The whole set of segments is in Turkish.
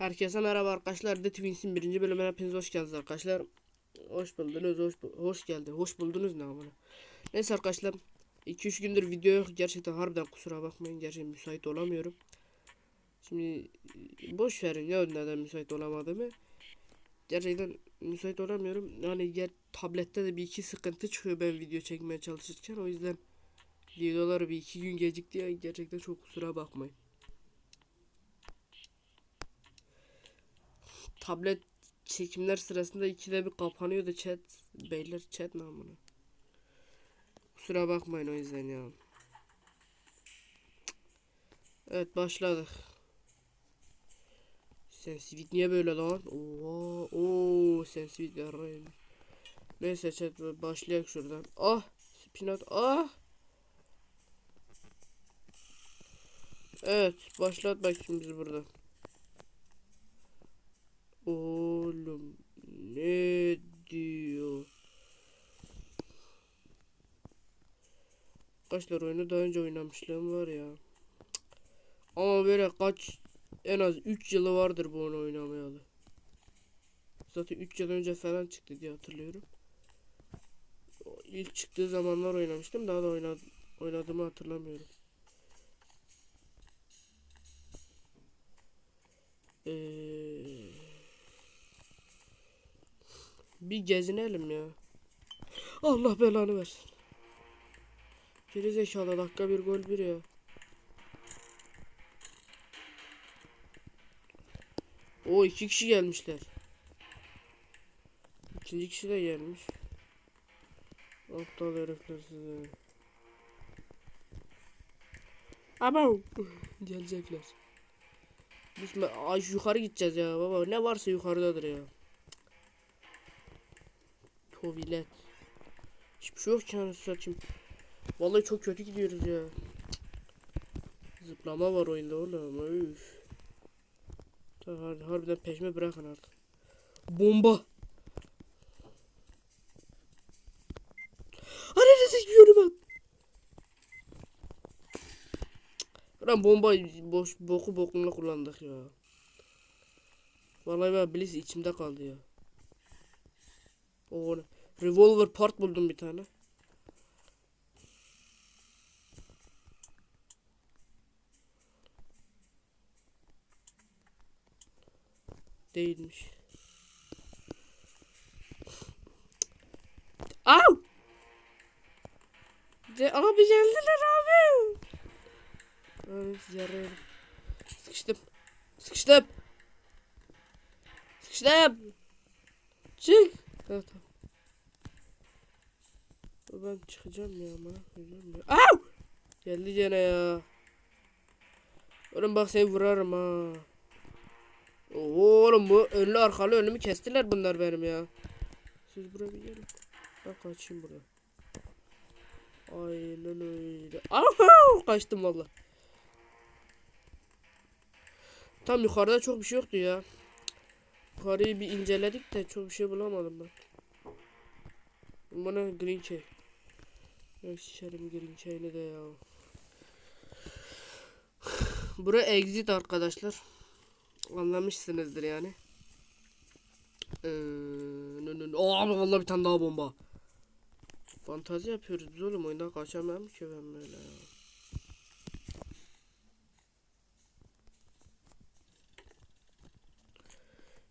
Herkese merhaba arkadaşlar. The Twins'in birinci bölümüne hepiniz hoş geldiniz arkadaşlar. Hoş buldunuz, hoş, bu- hoş geldi. Hoş buldunuz ne amına. Neyse arkadaşlar. 2-3 gündür video yok. Gerçekten harbiden kusura bakmayın. Gerçekten müsait olamıyorum. Şimdi boş verin ya neden müsait olamadığımı. Gerçekten müsait olamıyorum. Yani ger tablette de bir iki sıkıntı çıkıyor ben video çekmeye çalışırken. O yüzden videoları bir iki gün gecikti ya. Gerçekten çok kusura bakmayın. Tablet çekimler sırasında ikide bir kapanıyor da chat beyler chat namına. Kusura bakmayın o yüzden ya. Evet başladık. Sensivit niye böyle lan? Oo, oo sensivit yarayım. Neyse chat başlayak şuradan. Ah spinat ah. Evet başlat bakayım bizi burada. Oğlum ne diyor? Arkadaşlar oyunu daha önce oynamışlığım var ya. Ama böyle kaç en az 3 yılı vardır bu oyunu oynamayalı. Zaten 3 yıl önce falan çıktı diye hatırlıyorum. İlk çıktığı zamanlar oynamıştım. Daha da oynadım, oynadığımı hatırlamıyorum. Eee bir gezinelim ya. Allah belanı versin. Geri zekalı dakika bir gol bir ya. O iki kişi gelmişler. İkinci kişi de gelmiş. Aptal herifler size. Ama gelecekler. Biz yukarı gideceğiz ya baba. Ne varsa yukarıdadır ya. Tuvalet. Hiçbir şey yok ki anasını satayım. Vallahi çok kötü gidiyoruz ya. Zıplama var oyunda oğlum. Üf. Har- harbiden peşime bırakın artık. Bomba. Ananı sikiyorum ben. Lan bomba boş boku bokuna kullandık ya. Vallahi ben bilirsin içimde kaldı ya. O ne? Revolver part buldum bir tane. Değilmiş. Au! De abi geldiler abi. Evet yarayım. Sıkıştım. Sıkıştım. Sıkıştım. Çık. Evet tamam. Ben çıkacağım ya ama koyacağım ya. Au! Geldi gene ya. Oğlum bak seni vurarım ha. Oğlum bu önlü arkalı önümü kestiler bunlar benim ya. Siz buraya bir gelin. Ben kaçayım buraya. Aynen öyle. Aha! Kaçtım valla. Tam yukarıda çok bir şey yoktu ya. Yukarıyı bir inceledik de çok bir şey bulamadım ben. Bana green key. Yok sikerim green key'ini de ya. Bura exit arkadaşlar. Anlamışsınızdır yani. Ee. Aa, vallahi bir tane daha bomba. Fantazi yapıyoruz biz oğlum oyundan kaçamam ki ben böyle ya.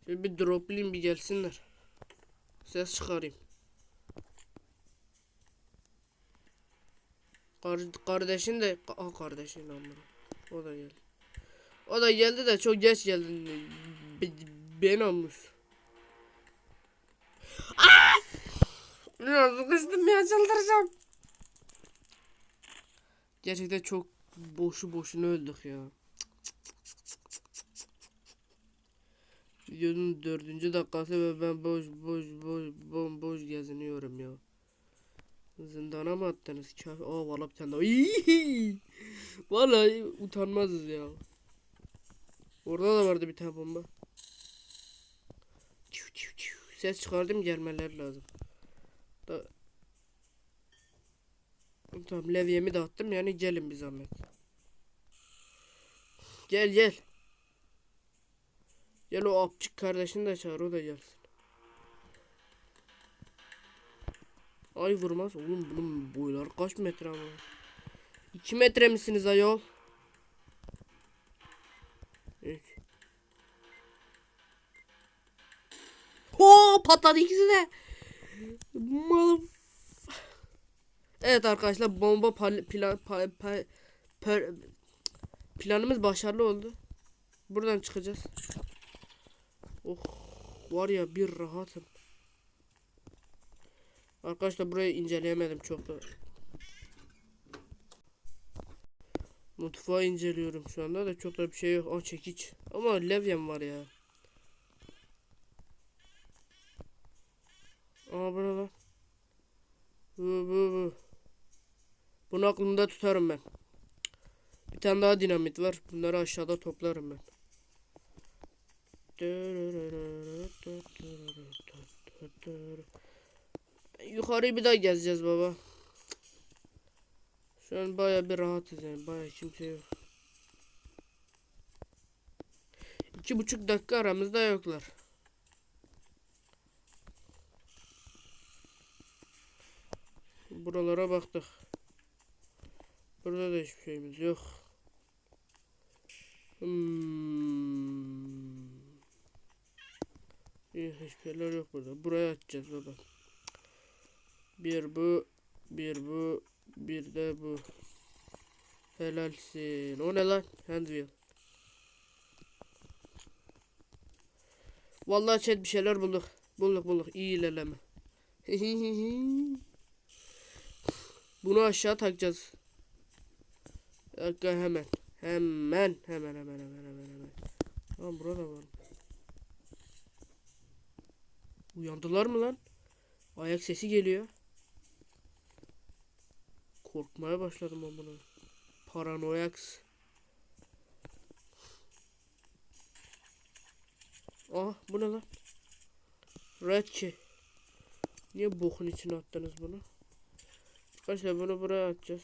Şimdi bir droplayayım bir gelsinler. Ses çıkarayım. Kar kardeşin de Aa kardeşin amına. O da geldi. O da geldi de çok geç geldi. Be ben olmuş. Ya sıkıştım ya çıldıracağım. Gerçekten çok boşu boşuna öldük ya. Videonun dördüncü dakikası ve ben boş boş boş bomboş geziniyorum ya. Zindana mı attınız? Kaf Aa valla bir tane. Vallahi utanmazız ya. Orada da vardı bir tane bomba. Ses çıkardım gelmeleri lazım. Da... Tamam levyemi de attım yani gelin bir zahmet. Gel gel. Gel o apçık kardeşini de çağır o da gelsin. Ay vurmaz oğlum bunun boyları kaç metre ama. 2 metre misiniz ayol? 3 Ho patladı ikisi de. Evet arkadaşlar bomba plan pa- pa- per- planımız başarılı oldu. Buradan çıkacağız. Oh var ya bir rahatım. Arkadaşlar burayı inceleyemedim çok da. Mutfağı inceliyorum şu anda da çok da bir şey yok. Aa çekiç. Ama levyen var ya. Aa bu ne lan? Bu bu bu. Bunu aklımda tutarım ben. Bir tane daha dinamit var. Bunları aşağıda toplarım ben. Yukarıyı bir daha gezeceğiz baba. Şu an baya bir rahatız yani. Baya kimse yok. İki buçuk dakika aramızda yoklar. Buralara baktık. Burada da hiçbir şeyimiz yok. Hmm. İyi hiçbir yok burada. Buraya açacağız baba. Bir bu, bir bu, bir de bu. Helalsin. O ne lan? Handwheel. Vallahi chat bir şeyler bulduk. Bulduk bulduk. İyi ilerleme. Bunu aşağı takacağız. Dakika hemen. Hemen hemen hemen hemen hemen hemen. Lan burada var. Uyandılar mı lan? Ayak sesi geliyor. Korkmaya başladım bunu. Paranoyaks. Ah bu ne lan? Key. Niye bokun içine attınız bunu? Arkadaşlar bunu buraya atacağız.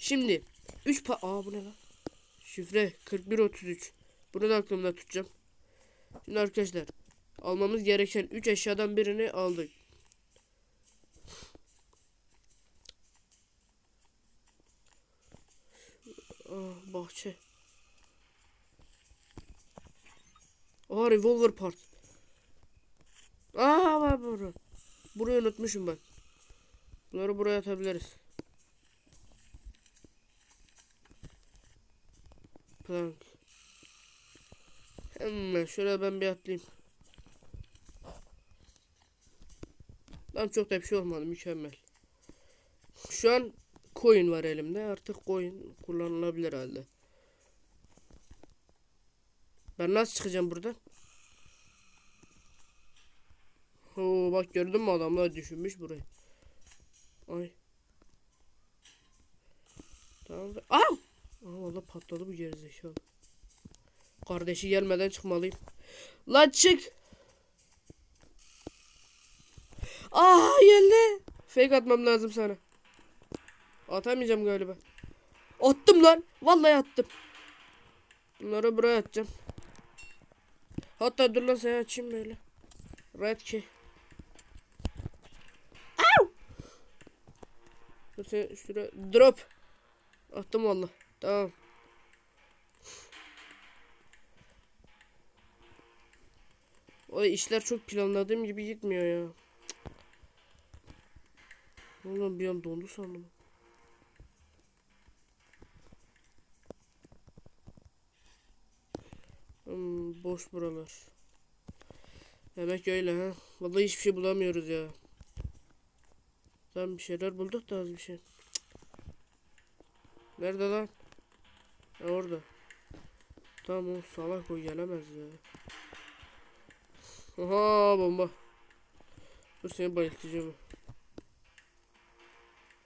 Şimdi 3 pa Aa bu ne lan? Şifre 4133. Bunu da aklımda tutacağım. Şimdi arkadaşlar almamız gereken 3 eşyadan birini aldık. Aa bahçe. Aa revolver part. Aa var burada. Burayı unutmuşum ben. Bunları buraya atabiliriz. Plank. Hemen şöyle ben bir atlayayım. Lan çok da bir şey olmadı mükemmel. Şu an coin var elimde artık coin kullanılabilir halde. Ben nasıl çıkacağım buradan? Oo bak gördün mü adamlar düşünmüş burayı. Ay. Tamam. Aa! Aa valla patladı bu gerizekalı. Kardeşi gelmeden çıkmalıyım. Lan çık. Aa geldi. Fake atmam lazım sana. Atamayacağım galiba. Attım lan. Vallahi attım. Bunları buraya atacağım. Hatta dur lan sen açayım böyle. Red key. Au! Dur sen şuraya drop. Attım valla. Tamam. O işler çok planladığım gibi gitmiyor ya. Oğlum bir an dondu sandım. Hmm, boş buralar. Demek öyle ha. Vallahi hiçbir şey bulamıyoruz ya. Tamam bir şeyler bulduk da az bir şey. Nerede lan? Ha orada. Tamam o salak o gelemez ya. Aha bomba. Dur seni bayıltacağım.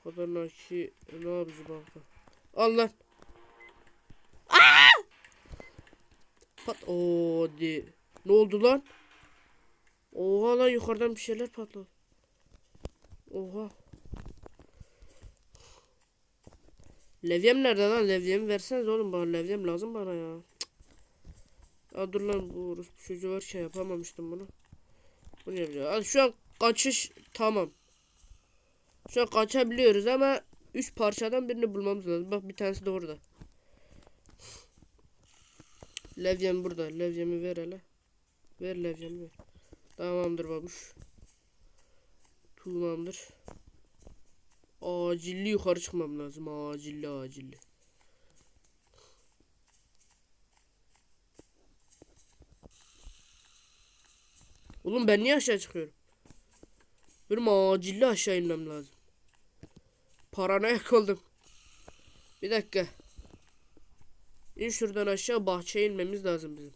Kadar naki ne yapıcı banka. Al lan. Pat o di. Ne oldu lan? Oha lan yukarıdan bir şeyler patladı. Oha. Levyem nerede lan? Levyemi verseniz oğlum bana levyem lazım bana ya. Ya dur lan bu orospu çocuğu varken yapamamıştım bunu. Bunu yapacağım. Şu an kaçış tamam. Şu an kaçabiliyoruz ama 3 parçadan birini bulmamız lazım. Bak bir tanesi de orada. Levyem burada. Levyemi ver hele. Ver levyemi ver. Tamamdır babuş. Tamamdır. Acilli yukarı çıkmam lazım. Acilli acilli. Oğlum ben niye aşağı çıkıyorum? Benim acilli aşağı inmem lazım. Paranoyak oldum. Bir dakika. İn şuradan aşağı bahçeye inmemiz lazım bizim.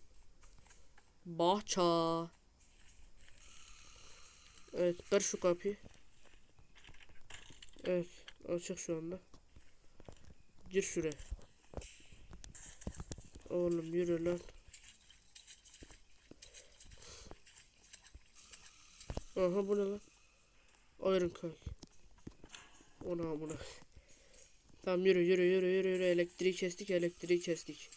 Bahçe. Evet kır şu kapıyı. Evet açık şu anda. Gir şuraya. Oğlum yürü lan. Aha bu ne lan? Iron kay. Ona buna. Tamam yürü yürü yürü yürü yürü elektriği kestik elektriği kestik.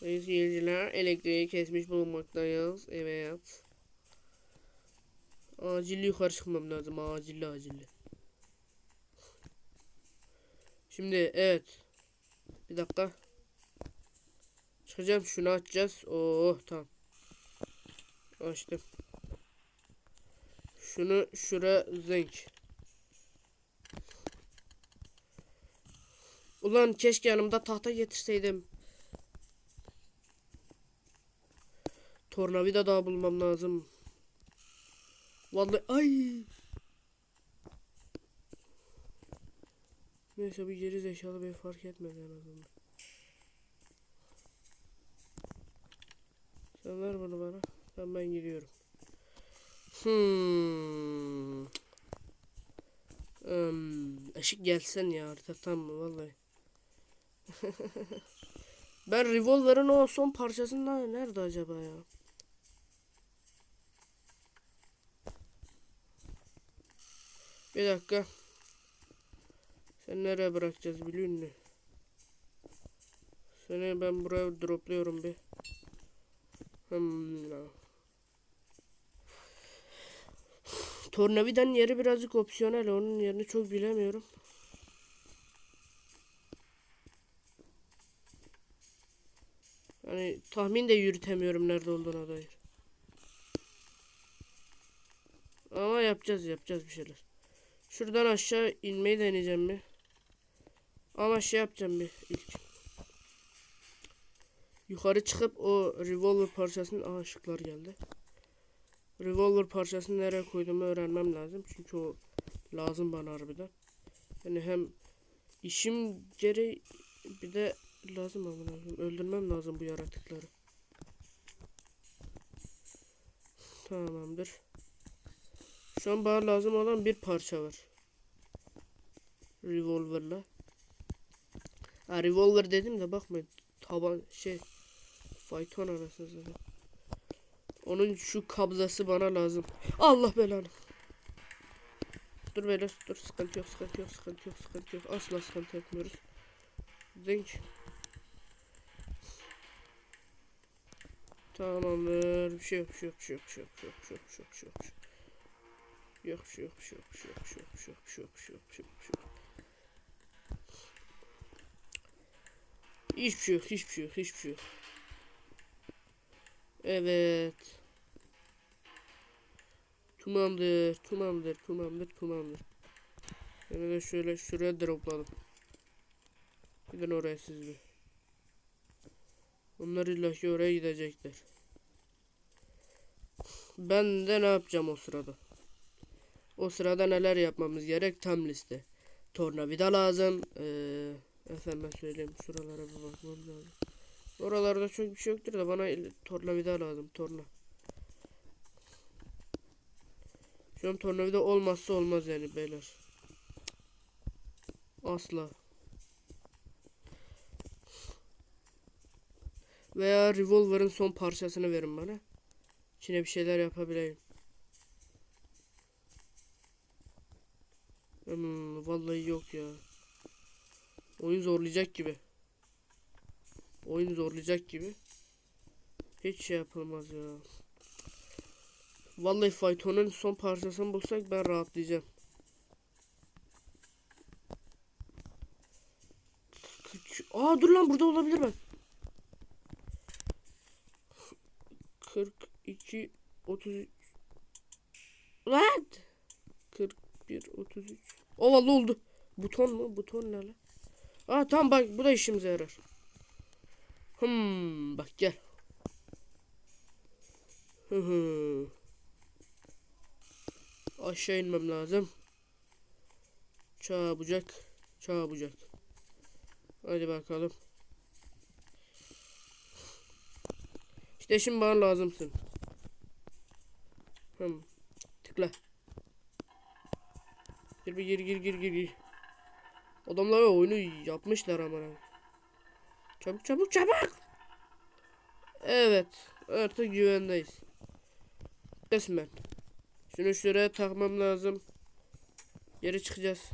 Sayın seyirciler elektriği kesmiş bulunmaktayız. Evet. Acil yukarı çıkmam lazım. Acilli acilli. Şimdi evet. Bir dakika. Çıkacağım şunu açacağız. Oh tamam. Açtım. Şunu şura zenk. Ulan keşke yanımda tahta getirseydim. Tornavida daha bulmam lazım. Vallahi ay. Neyse bir geri zekalı beni fark etmedi en azından. Sen ver bunu bana. Tamam ben gidiyorum. Hmm. Um, gelsen ya tamam mı vallahi. ben revolver'ın o son parçasında nerede acaba ya? Bir dakika. Sen nereye bırakacağız biliyor musun? Seni ben buraya dropluyorum bir. Tornavidanın yeri birazcık opsiyonel. Onun yerini çok bilemiyorum. Yani tahmin de yürütemiyorum nerede olduğuna dair. Ama yapacağız yapacağız bir şeyler. Şuradan aşağı inmeyi deneyeceğim mi? Ama şey yapacağım bir ilk. Yukarı çıkıp o revolver parçasının Aha ışıklar geldi. Revolver parçasını nereye koyduğumu öğrenmem lazım. Çünkü o lazım bana harbiden. Yani hem işim gereği bir de lazım ama lazım. Öldürmem lazım bu yaratıkları. Tamamdır. Şu an bana lazım olan bir parça var. Revolver'la. Ha revolver dedim de bakmayın. Taban şey fayton zaten. Onun şu kabzası bana lazım. Allah belanı. Dur beyler dur sıkıntı yok sıkıntı yok sıkıntı yok sıkıntı yok asla sıkıntı yapmıyoruz. Zenk. Tamamdır. Bir şey yok, bir şey yok, bir şey yok, bir şey yok, bir şey yok, bir şey yok, bir şey yok, bir şey yok. Bir şey yok, bir şey yok, bir şey yok, bir şey yok, bir şey yok, bir şey yok, bir şey yok, bir şey şey yok. Hiçbir şey yok, hiçbir şey yok, hiçbir şey yok. Evet. Tamamdır, tamamdır, tamamdır, tamamdır. Yani de şöyle şuraya dropladım. Gidin oraya siz bir. Onlar illaki oraya gidecekler. Ben de ne yapacağım o sırada? O sırada neler yapmamız gerek tam liste. Tornavida lazım. Ee, efendim söyleyeyim şuralara bir bakmam lazım. Oralarda çok bir şey yoktur da bana tornavida lazım. Torna. Şu an tornavida olmazsa olmaz yani beyler. Asla. Veya revolver'ın son parçasını verin bana. İçine bir şeyler yapabileyim. Hmm, vallahi yok ya. Oyun zorlayacak gibi. Oyun zorlayacak gibi. Hiç şey yapılmaz ya. Vallahi faytonun son parçasını bulsak ben rahatlayacağım. Aa dur lan burada olabilir ben. 42 33 Lan 41 33 O vallahi oldu. Buton mu? Buton ne lan? Aa tamam bak bu da işimize yarar. Hmm bak gel. Aşağı inmem lazım. Çabucak. Çabucak. Hadi bakalım. İşte şimdi bana lazımsın. Hmm. Tıkla. Gir bir gir gir gir gir. Adamlar oyunu yapmışlar ama. Çabuk çabuk çabuk. Evet. Artık güvendeyiz. Resmen. Şunu şuraya takmam lazım. Geri çıkacağız.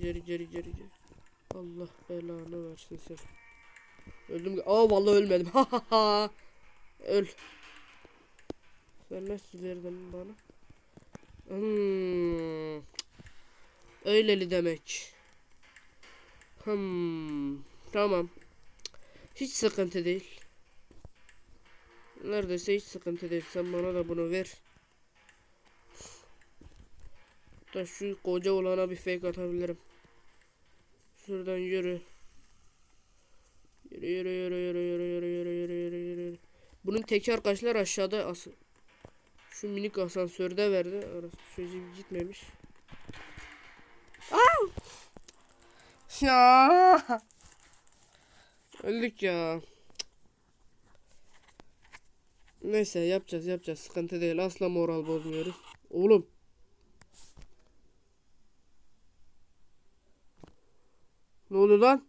Geri geri geri geri. Allah belanı versin sen. Öldüm. Aa vallahi ölmedim. Ha. Öl. Sen nasıl bana? Hmm. Öyleli demek. Hmm. Tamam. Hiç sıkıntı değil. Neredeyse hiç sıkıntı değil. Sen bana da bunu ver. Da şu koca olana bir fake atabilirim. Şuradan yürü. Yürü yürü yürü yürü yürü yürü yürü yürü yürü yürü. Bunun teki arkadaşlar aşağıda as şu minik asansörde verdi. Orası çocuğu gitmemiş. Aa! Ya. Öldük ya. Neyse yapacağız yapacağız sıkıntı değil asla moral bozmuyoruz. Oğlum. Ne oldu lan?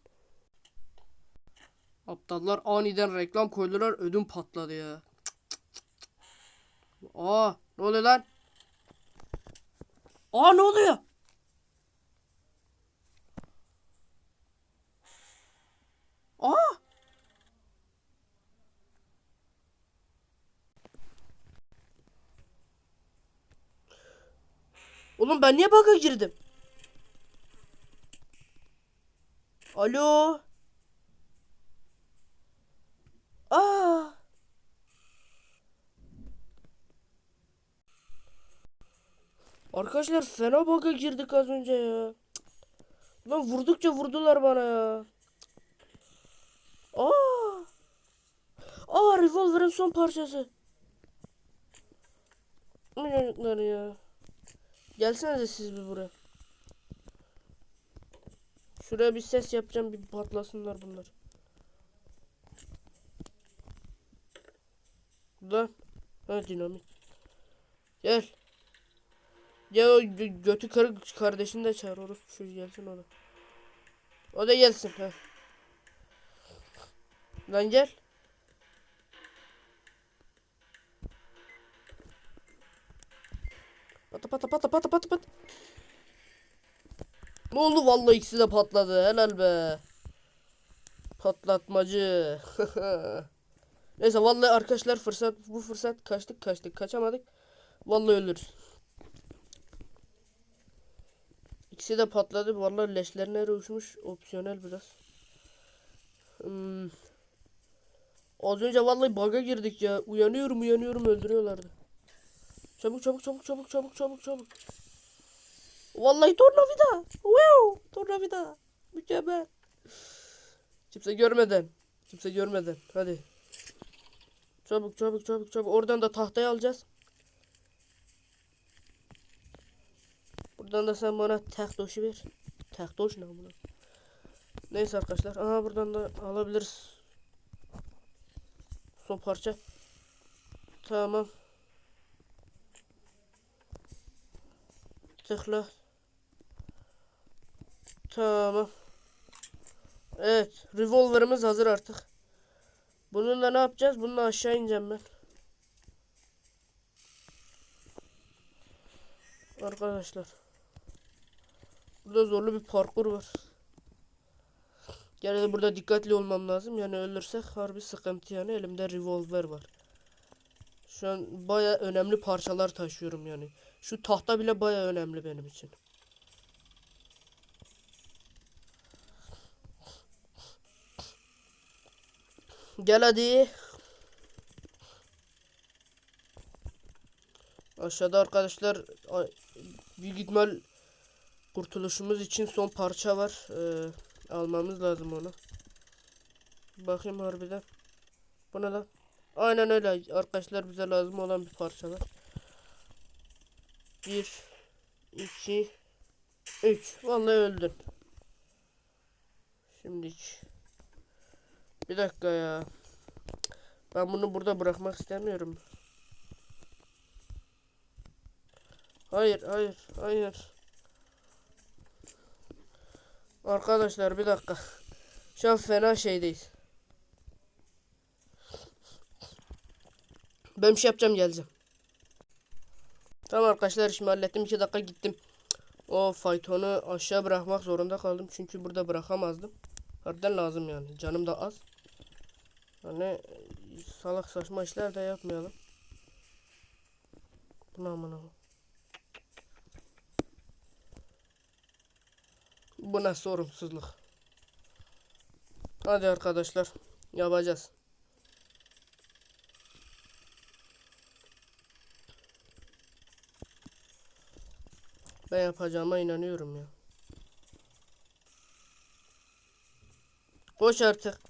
Aptallar aniden reklam koydular ödüm patladı ya. Aa ne oluyor lan? Aa ne oluyor? Aa! Oğlum ben niye bug'a girdim? Alo? Aa! Arkadaşlar fena bug'a girdik az önce ya. Lan vurdukça vurdular bana ya. Aa! Aa revolver'ın son parçası. Çocuklar ya. Gelsenize siz bir buraya. Şuraya bir ses yapacağım bir patlasınlar bunlar. Burada. Ha dinamit. Gel. Gel o gö- götü karı kardeşini de çağır orası şu gelsin o da. O da gelsin ha. Lan gel. Pata pata pata pata pata pata. Ne oldu vallahi ikisi de patladı. Helal be. Patlatmacı. Neyse vallahi arkadaşlar fırsat bu fırsat kaçtık kaçtık kaçamadık. Vallahi ölürüz. İkisi de patladı. Vallahi leşlerine uçmuş. Opsiyonel biraz. Hmm. Az önce vallahi bug'a girdik ya. Uyanıyorum uyanıyorum öldürüyorlardı. Çabuk çabuk çabuk çabuk çabuk çabuk çabuk. Vallahi tornavida. Wow, tornavida. Mükemmel. Kimse görmeden. Kimse görmeden. Hadi. Çabuk çabuk çabuk çabuk. Oradan da tahtayı alacağız. Buradan da sen bana tahtoşu ver. Tahtoş ne bunu? Neyse arkadaşlar. Aha buradan da alabiliriz. Son parça. Tamam. Tıkla. Tamam. Evet. Revolver'ımız hazır artık. Bununla ne yapacağız? Bununla aşağı ineceğim ben. Arkadaşlar. Burada zorlu bir parkur var. Gene de burada dikkatli olmam lazım. Yani ölürsek harbi sıkıntı yani. Elimde revolver var. Şu an baya önemli parçalar taşıyorum yani. Şu tahta bile baya önemli benim için. Gel hadi. Aşağıda arkadaşlar büyük ihtimal kurtuluşumuz için son parça var. Ee, almamız lazım onu. Bakayım harbiden. Bu ne lan? Aynen öyle arkadaşlar bize lazım olan bir parça var. 1 2 3 Vallahi öldün. Şimdi bir dakika ya. Ben bunu burada bırakmak istemiyorum. Hayır, hayır, hayır. Arkadaşlar bir dakika. Şu an fena şeydeyiz. Ben bir şey yapacağım geleceğim. Tamam arkadaşlar şimdi hallettim 2 dakika gittim. O faytonu aşağı bırakmak zorunda kaldım. Çünkü burada bırakamazdım. Harbiden lazım yani. Canım da az. Hani salak saçma işler de yapmayalım. Buna amına. Bu ne sorumsuzluk. Hadi arkadaşlar yapacağız. Ben yapacağıma inanıyorum ya. Koş artık.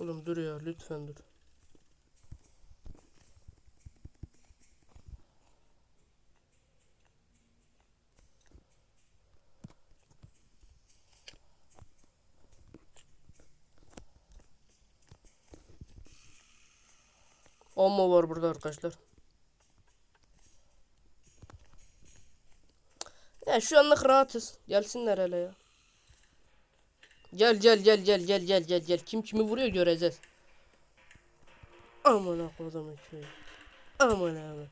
Oğlum dur ya lütfen dur. Amma var burada arkadaşlar. Ya şu anlık rahatız. Gelsinler hele ya. Gel gel gel gel gel gel gel gel. Kim kimi vuruyor göreceğiz. Aman akıllım şey. Aman aman.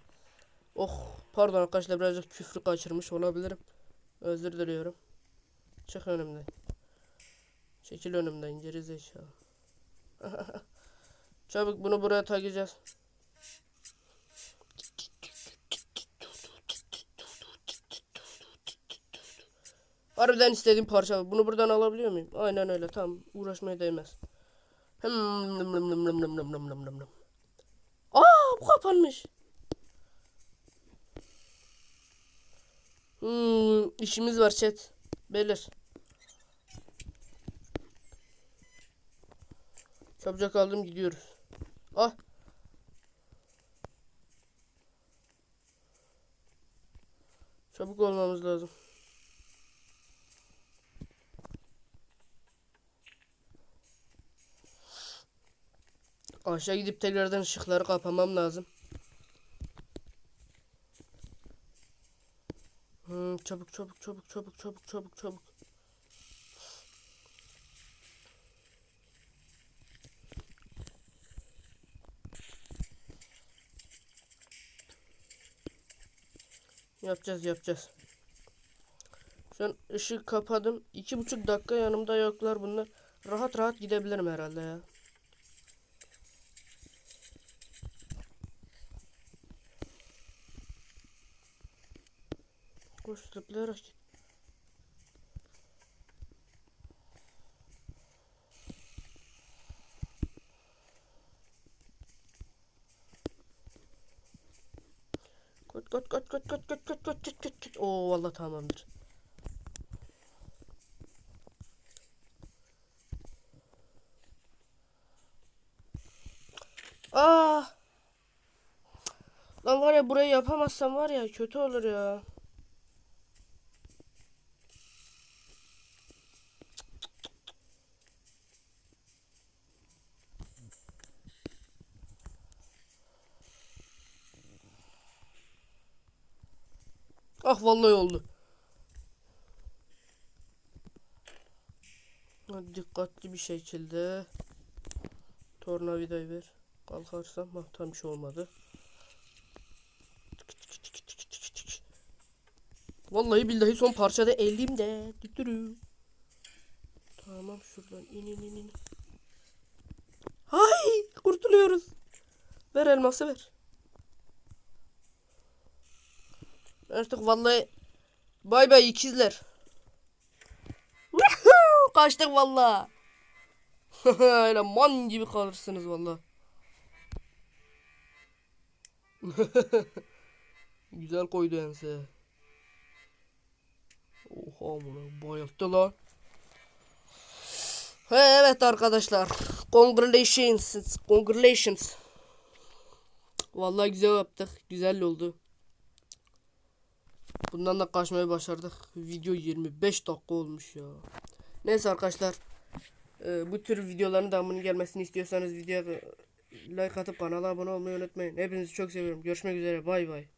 Oh pardon arkadaşlar birazcık küfrü kaçırmış olabilirim. Özür diliyorum. Çık önümden. Çekil önümden geri zekalı. Çabuk bunu buraya takacağız. Harbiden istediğim parça. Bunu buradan alabiliyor muyum? Aynen öyle. Tamam. Uğraşmaya değmez. Aa bu kapanmış. Hmm, işimiz var chat. Belir. Çabucak aldım gidiyoruz. Ah. Çabuk olmamız lazım. Aşağı gidip tekrardan ışıkları kapamam lazım. Hmm, çabuk çabuk çabuk çabuk çabuk çabuk çabuk. Yapacağız yapacağız. Şu an ışığı kapadım. İki buçuk dakika yanımda yoklar bunlar. Rahat rahat gidebilirim herhalde ya. Koş zıplayarak git. Kot kot kot kot kot kot kot kot kot kot. Oo vallahi tamamdır. Aa! Lan var ya burayı yapamazsam var ya kötü olur ya. Ah vallahi oldu. Hadi dikkatli bir şekilde Tornavidayı ver. Kalkarsam ha tam şey olmadı. Vallahi billahi son parçada elimde. Düdürü. Tamam şuradan in in in in. Hay kurtuluyoruz. Ver elması ver. Artık vallahi bay bay ikizler. Kaçtık vallahi. Öyle man gibi kalırsınız vallahi. Güzel koydu ense. Oha bunu bayılttı lan. Evet arkadaşlar. Congratulations. Congratulations. Vallahi güzel yaptık. Güzel oldu. Bundan da kaçmayı başardık. Video 25 dakika olmuş ya. Neyse arkadaşlar. Ee, bu tür videoların devamının gelmesini istiyorsanız videoya like atıp kanala abone olmayı unutmayın. Hepinizi çok seviyorum. Görüşmek üzere. Bay bay.